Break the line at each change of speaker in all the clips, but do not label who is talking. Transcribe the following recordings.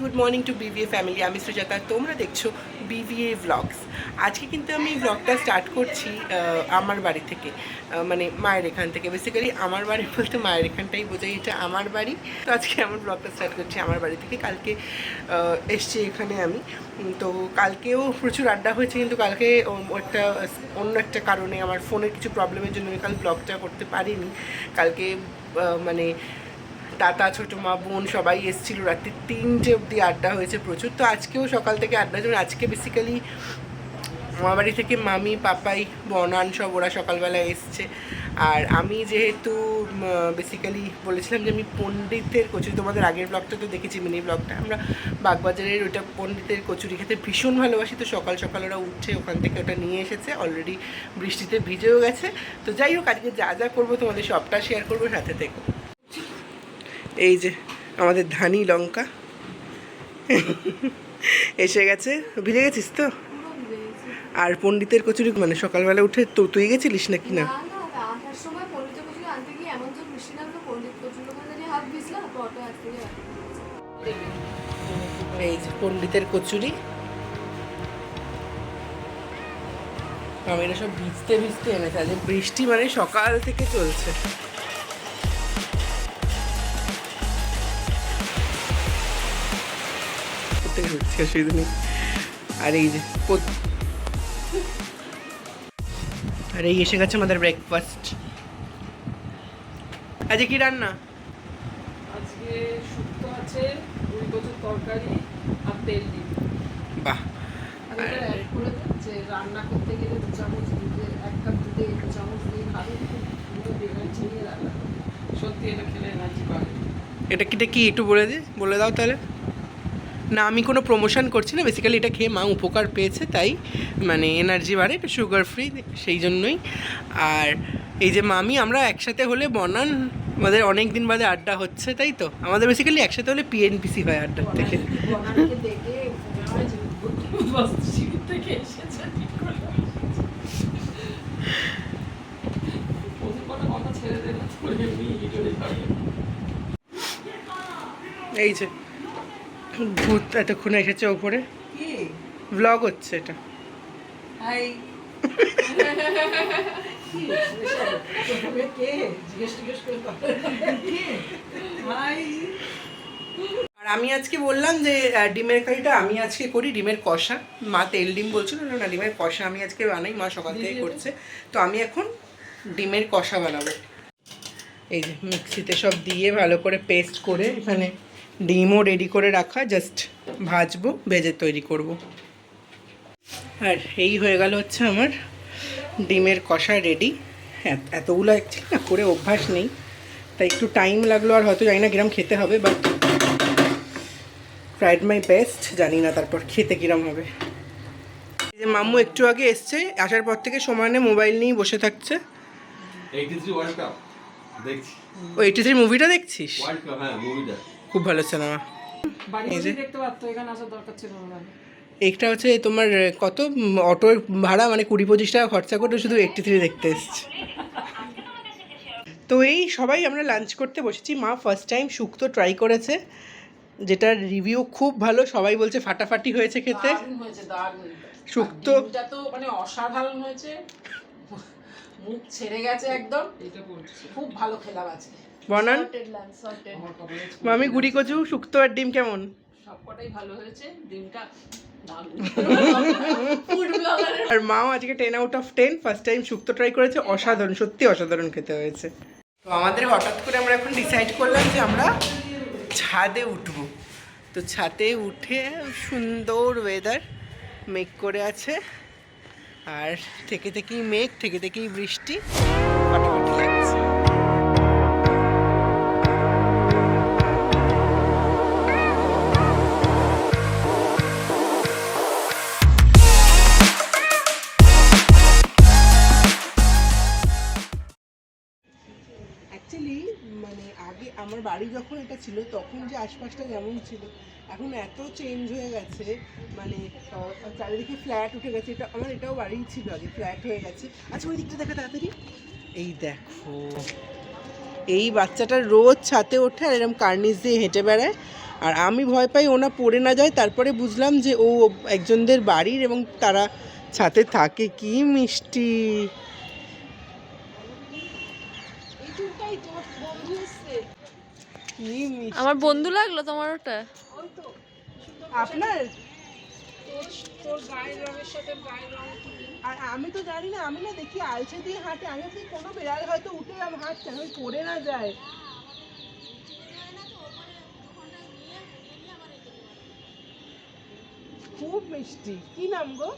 Good morning to BVA family. আমি সুজাতা, তোমরা দেখছ বিভিএ ভ্লগস আজকে কিন্তু আমি ব্লগটা স্টার্ট করছি আমার বাড়ি থেকে মানে মায়ের এখান থেকে। বেসিক্যালি আমার বাড়ি বলতে মায়ের এখানটাই বোঝাই, এটা আমার বাড়ি। তো আজকে আমার ব্লগটা স্টার্ট করছি আমার বাড়ি থেকে। কালকে এসছি এখানে আমি। তো কালকেও প্রচুর আড্ডা হয়েছে, কিন্তু কালকে একটা, অন্য একটা কারণে আমার ফোনের কিছু প্রবলেমের জন্য কাল ব্লগটা করতে পারিনি। কালকে মানে দাদা ছোটো মা, বোন সবাই এসেছিল রাত্রি তিনটে অবধি আড্ডা হয়েছে প্রচুর। তো আজকেও সকাল থেকে আড্ডা যেমন আজকে বেসিক্যালি আমার বাড়ি থেকে মামি, পাপাই, বনান সব ওরা সকালবেলা এসছে। আর আমি যেহেতু বেসিক্যালি বলেছিলাম যে আমি পণ্ডিতের কচুরি, তোমাদের আগের ব্লগটা তো দেখেছি, মিনি ব্লগটা আমরা বাগবাজারের ওইটা পণ্ডিতের কচুরি খেতে ভীষণ ভালোবাসি। তো সকাল সকাল ওরা উঠছে ওখান থেকে ওটা নিয়ে এসেছে। অলরেডি বৃষ্টিতে ভিজেও গেছে। তো যাই হোক, আজকে যা যা করব তোমাদের সবটা শেয়ার করব, সাথে থেকে। এই যে আমাদের ধানি লঙ্কা এসে গেছে। ভিজে গেছিস তো? আর পণ্ডিতের কচুরি মানে সকালবেলা উঠে তো তুই গেছিলিস নাকি না? এই যে পণ্ডিতের কচুরি। আমি এটা সব ভিজতে ভিজতে এনেছে আজ বৃষ্টি মানে সকাল থেকে চলছে। কোথায় ঢুকছি অসুবিধা নেই আর এই যে আর এই এসে গেছে আমাদের ব্রেকফাস্ট আজকে কি রান্না?
আজকে শুক্তো আছে রুই কচুর তরকারি আর তেল ডিম
বাহ।
যে রান্না করতে গেলে দু চামচ দুধে এক কাপ দুধে দু চামচ দিয়ে খাবে সত্যি এটা খেলে এনার্জি পাবে
এটা কিটা কি একটু বলে দে বলে দাও তাহলে। না আমি কোনো প্রমোশন করছি না। বেসিক্যালি এটা খেয়ে মা উপকার পেয়েছে তাই মানে এনার্জি বাড়ে এটা সুগার ফ্রি সেই জন্যই। আর এই যে মামি আমরা একসাথে হলে বনান আমাদের অনেক দিন বাদে আড্ডা হচ্ছে তাই তো? আমাদের বেসিক্যালি একসাথে হলে পিএনপিসি হয় আড্ডার থেকে। এই যে। ভূত এতক্ষণ এসেছে ওপরে।
কি?
ব্লগ হচ্ছে এটা। আর আমি আজকে বললাম যে ডিমের কারিটা আমি আজকে করি ডিমের কষা। মা তেল ডিম বলছিল না না ডিমের কষা আমি আজকে বানাই মা সকাল থেকে করছে। তো আমি এখন ডিমের কষা বানাবো। এই যে মিক্সিতে সব দিয়ে ভালো করে পেস্ট করে এখানে ডিমও রেডি করে রাখা জাস্ট ভাজবো ভেজে তৈরি করব। আর এই হয়ে গেল হচ্ছে আমার ডিমের কষা রেডি হ্যাঁ এতগুলো অ্যাকচুয়ালি না করে অভ্যাস নেই। তাই একটু টাইম লাগল আর হয়তো জানি না কিরম খেতে হবে বাট ট্রাইড মাই বেস্ট জানি না তারপর খেতে কিরম হবে। যে মাম্মু একটু আগে এসছে আসার পর থেকে সমানে মোবাইল নিয়েই বসে থাকছে।
দেখছি।
ও এইটি থ্রি মুভিটা দেখছিস?
ওয়ার্ল্ড কাপ হ্যাঁ মুভিটা
খুব ভালো সিনেমা
বাড়ি
এই যে-
বসে দেখতে পারতো এখানে আসার দরকার ছিল না।
একটা হচ্ছে তোমার কত অটোর ভাড়া মানে কুড়ি পঁচিশ টাকা খরচা করে শুধু এইটটি থ্রি দেখতে এসছে। তো এই সবাই আমরা লাঞ্চ করতে বসেছি। মা ফার্স্ট টাইম শুক্তো ট্রাই করেছে। যেটার রিভিউ খুব ভালো সবাই বলছে ফাটাফাটি হয়েছে খেতে।
দারুণ
শুক্তো
তো মানে অসাধারণ হয়েছে। মুখ ছেড়ে গেছে একদম। খুব ভালো খেলাম আজকে।
বনান। মামি গুড়ি কচু শুক্তো আর ডিম কেমন?
সবকটাই ভালো হয়েছে ডিমটা দারুণ।
ফুড ব্লগারের
আর মাও আজকে ten out of ten first time shukto try করেছে অসাধারণ সত্যি অসাধারণ খেতে হয়েছে। তো আমাদের হঠাৎ করে আমরা এখন ডিসাইড করলাম যে আমরা ছাদে উঠব। তো ছাদে উঠে সুন্দর ওয়েদার মেঘ করে আছে। আর থেকে থেকেই মেঘ থেকে থেকেই বৃষ্টি ফাটাফাটি লাগছে আমার বাড়ি যখন এটা ছিল, তখন যে আশপাশটা যেমন ছিল, এখন এত চেঞ্জ হয়ে গেছে মানে চারিদিকে ফ্ল্যাট উঠে গেছে, এটা আমার এটাও বাড়িই ছিল আগে ফ্ল্যাট হয়ে গেছে। আচ্ছা ওই দিকটা দেখা তাড়াতাড়ি। এই দেখো, এই বাচ্চাটা রোজ ছাতে ওঠে আর এরকম কার্নিস দিয়ে হেঁটে বেড়ায়। আর আমি ভয় পাই ওনা পড়ে না যায়, তারপরে বুঝলাম যে ও একজনদের বাড়ির এবং তারা ছাতে থাকে। কি মিষ্টি!
আমার বন্ধু লাগল তোমার ওটা?
তো
আপনার?
তোর তোর সাথে গায়ের রং কি
আর আমি তো জানি না আমি না দেখি আলছে দিয়ে হাঁটে। আমি ভাবছি কোনো বেড়াল হয়তো উঠে আম হাঁটছে আমি পড়ে না যায়। খুব মিষ্টি। কি নাম গো?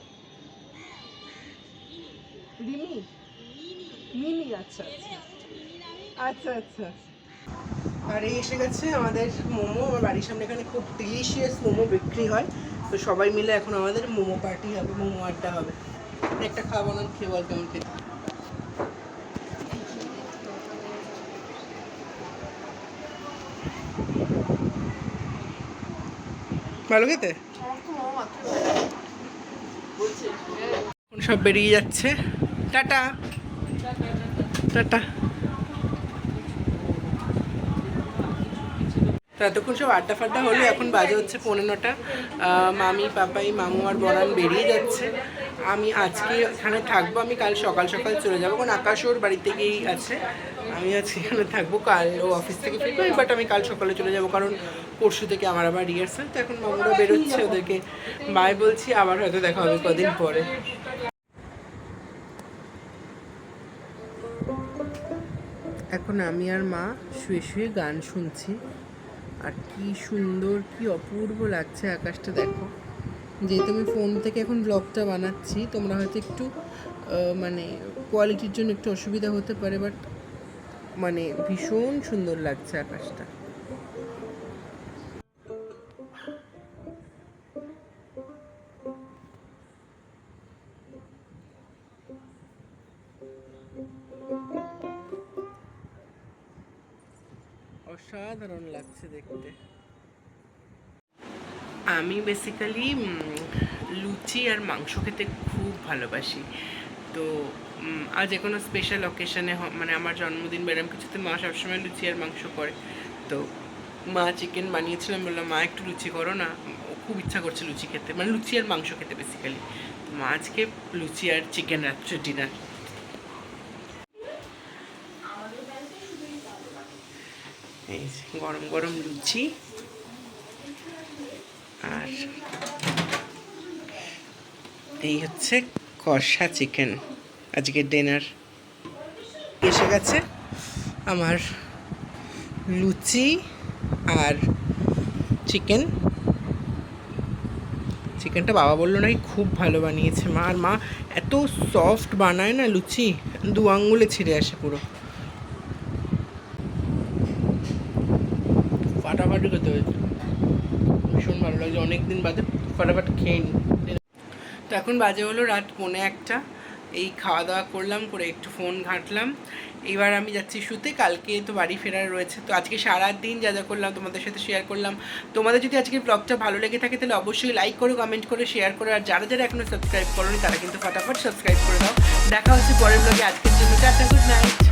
রিমি। মিনি আচ্ছা আচ্ছা। আচ্ছা আচ্ছা। আর এই এসে গেছে আমাদের মোমো। আমার বাড়ির সামনে এখানে খুব ডিলিশিয়াস মোমো বিক্রি হয়। তো সবাই মিলে এখন আমাদের মোমো পার্টি হবে, মোমো আড্ডা হবে। একটা খাওয়া বানান খেয়ে বল কেমন খেতে। ভালো খেতে? সব বেরিয়ে যাচ্ছে। টাটা। টাটা। তো এতক্ষণ সব আড্ডা ফাড্ডা হলো, এখন বাজে হচ্ছে পৌনে নটা। মামি, পাপাই, মামু আর বনান বেরিয়ে যাচ্ছে। আমি আজকে এখানে থাকব, আমি কাল সকাল সকাল চলে যাব। কারণ আকাশ ওর বাড়িতে গিয়েই আছে। আমি আজকে এখানে থাকব, কাল ও অফিস থেকে ফিরবে বাট আমি কাল সকালে চলে যাব। কারণ পরশু থেকে আমার আবার রিহার্সাল তো এখন মামুরা বেরোচ্ছে ওদেরকে। বাই বলছি, আবার হয়তো দেখা হবে কদিন পরে। এখন আমি আর মা শুয়ে শুয়ে গান শুনছি। আর কি সুন্দর, কি অপূর্ব লাগছে আকাশটা, দেখো। যেহেতু আমি ফোন থেকে এখন ব্লগটা বানাচ্ছি, তোমরা হয়তো একটু মানে কোয়ালিটির জন্য একটু অসুবিধা হতে পারে বাট মানে ভীষণ সুন্দর লাগছে আকাশটা। অসাধারণ লাগছে দেখতে। আমি বেসিক্যালি লুচি আর মাংস খেতে খুব ভালোবাসি। তো আর যে কোনো স্পেশাল অকেশনে মানে আমার জন্মদিন বেরাম কিছুতে মা সবসময় লুচি আর মাংস করে। তো, মা চিকেন বানিয়েছিলাম বললাম, মা, একটু লুচি করো না। খুব ইচ্ছা করছে লুচি খেতে মানে লুচি আর মাংস খেতে বেসিক্যালি তো মা আজকে লুচি আর চিকেন রাত্রে ডিনার এই গরম গরম লুচি। আর এই হচ্ছে কষা চিকেন। আজকে ডিনার এসে গেছে আমার লুচি আর চিকেন। চিকেনটা বাবা বলল নাকি খুব ভালো বানিয়েছে মা। আর মা এত সফট বানায় না লুচি, দু আঙ্গুলে ছিঁড়ে আসে পুরো। ফাটাফাটি খেতে হয়েছে। ভীষণ ভালো লাগছে অনেক দিন বাদে ফাটাফাটি খেয়ে নি। তো এখন বাজে হলো রাত পৌনে একটা। এই খাওয়া দাওয়া করলাম, করে একটু ফোন ঘাঁটলাম। এবার আমি যাচ্ছি শুতে, কালকে তো বাড়ি ফেরার রয়েছে। তো আজকে সারা দিন যা যা করলাম, তোমাদের সাথে শেয়ার করলাম। তোমাদের যদি আজকের ব্লগটা ভালো লেগে থাকে, তাহলে অবশ্যই লাইক করো কমেন্ট করে শেয়ার করো। আর যারা যারা এখনও সাবস্ক্রাইব করোনি, তারা কিন্তু ফটাফট সাবস্ক্রাইব করে দাও। দেখা হচ্ছে পরের ব্লগে আজকের জন্য গুড নাইট